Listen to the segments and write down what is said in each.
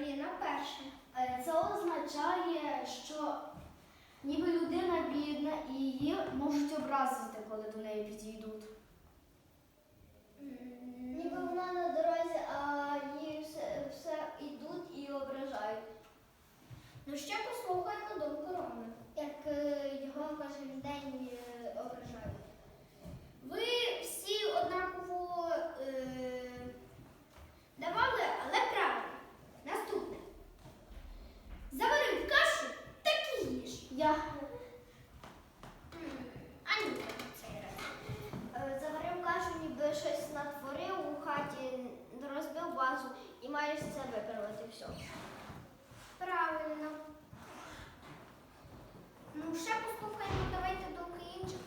країна перша. Це означає, що ніби людина бідна і її можуть образити, коли до неї підійдуть. Все. Правильно. Ну, ще послухаємо, давайте думки інших.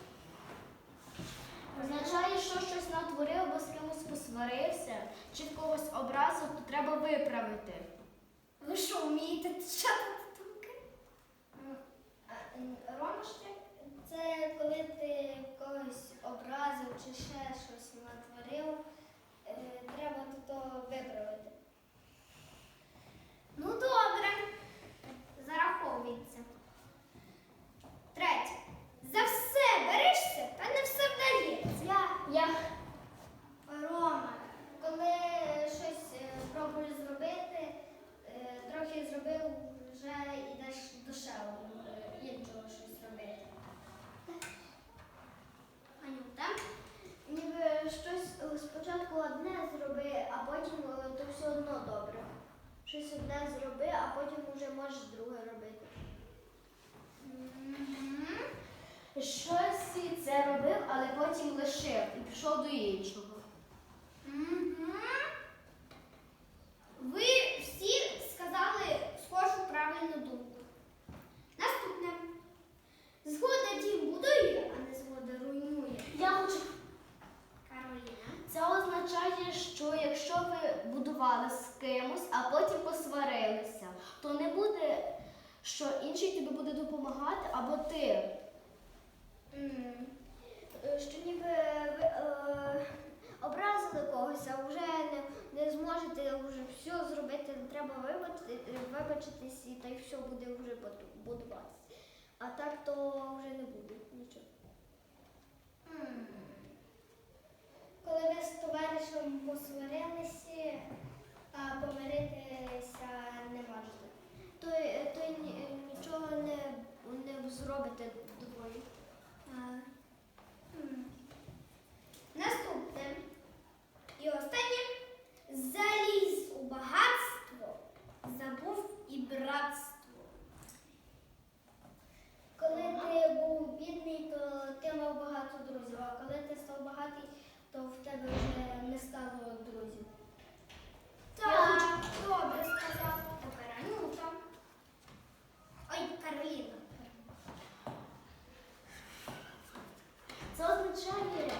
означає, що щось натворив або з кимось посварився, чи в когось образив, то треба виправити. Ви що, вмієте читати думки? Рома ще це коли ти когось образив чи ще щось натворив, е, треба то виправити. Ну, добре. Зараховується. Третє. За все берешся, та не все вдається. Я, Я Рома, коли щось е, пробуєш зробити, е, трохи зробив, вже йдеш до ще е, іншого щось робити. Анюта. Ніби щось е, спочатку одне зроби, а потім е, то все одно добре. Щось одне зроби, а потім вже можеш друге робити. Щось це робив, але потім лишив і пішов до іншого. Ви всі сказали схожу правильну думку. Наступне. Згода дім будує, а не згода руйнує. Я хочу Кароліна. Це означає, що якщо ви з кимось, а потім посварилися, то не буде, що інший тобі буде допомагати, або ти. Що ніби ви е, образили когось, а вже не, не зможете вже все зробити, треба вибачити, вибачитись і та й все буде вже будуватися. А так то вже не буде нічого. М. Коли ви з товаришем посварилися, а помиритися не можете, то, то ні- нічого не, не зробите двоє. Наступне. І останнє. Заліз у багатство, забув і братство. Коли ти був бідний, то ти мав багато друзів, а коли ти став багатий, то в тебе вже не стало друзів. Так, добре сказав. Тепер Анюта. Ой, Кароліна. Це означає,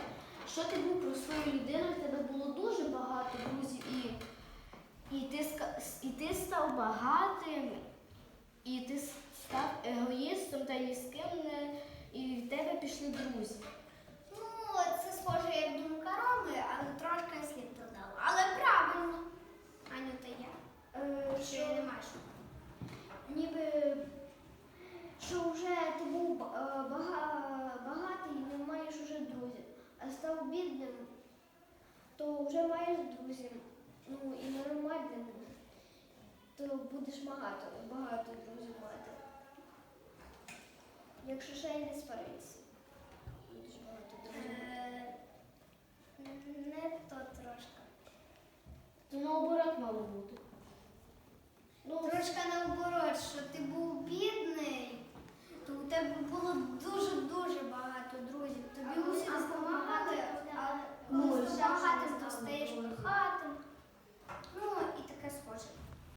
що ти був простою людиною, в тебе було дуже багато друзів, і, і, ти, ска- і ти став багатим, і ти став егоїстом та ні з ким не, і в тебе пішли друзі. Ну, це схоже як думка Роми, але трошки слід додала. Але правильно. Анюта, я. Е, що не маєш? ніби що вже ти був е, бага- багатий і не маєш уже друзів, а став бідним, то вже маєш друзів. Ну і нормальним, то будеш багато, багато друзів мати. Якщо ще й не сваритися. Будеш багато друзів. Е, Не то трошки. То наоборот мало бути. Ну, трошки наоборот, що ти був